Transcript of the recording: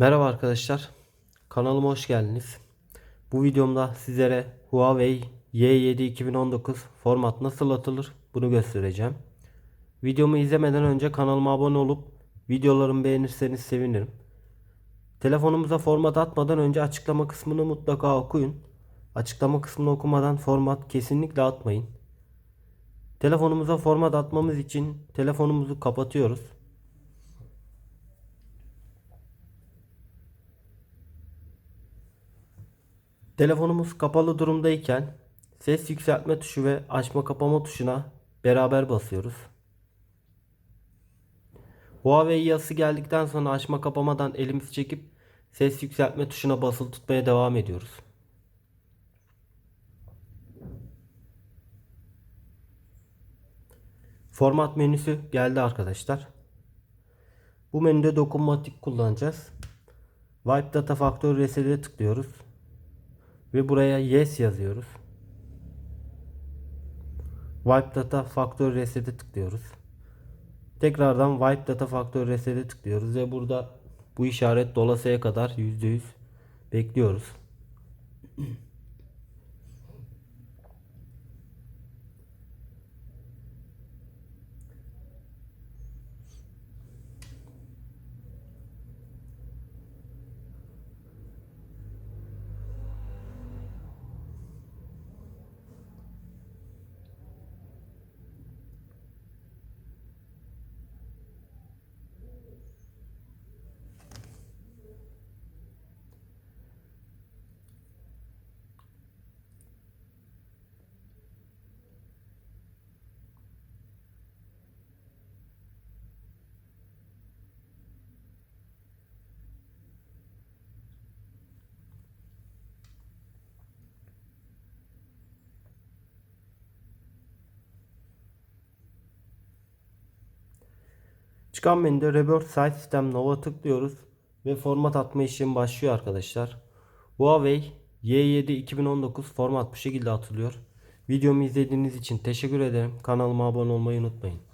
Merhaba arkadaşlar. Kanalıma hoş geldiniz. Bu videomda sizlere Huawei Y7 2019 format nasıl atılır bunu göstereceğim. Videomu izlemeden önce kanalıma abone olup videolarımı beğenirseniz sevinirim. Telefonumuza format atmadan önce açıklama kısmını mutlaka okuyun. Açıklama kısmını okumadan format kesinlikle atmayın. Telefonumuza format atmamız için telefonumuzu kapatıyoruz. Telefonumuz kapalı durumdayken ses yükseltme tuşu ve açma kapama tuşuna beraber basıyoruz. Huawei yazısı geldikten sonra açma kapamadan elimizi çekip ses yükseltme tuşuna basılı tutmaya devam ediyoruz. Format menüsü geldi arkadaşlar. Bu menüde dokunmatik kullanacağız. Wipe Data Factory Reset'e tıklıyoruz. Ve buraya yes yazıyoruz. Wipe Data Factory Reset'e tıklıyoruz. Tekrardan Wipe Data Factory Reset'e tıklıyoruz ve burada bu işaret dolasıya kadar %100 bekliyoruz. Çıkan menüde Revert Site System Nova tıklıyoruz ve format atma işlemi başlıyor arkadaşlar. Huawei Y7 2019 format bu şekilde atılıyor. Videomu izlediğiniz için teşekkür ederim. Kanalıma abone olmayı unutmayın.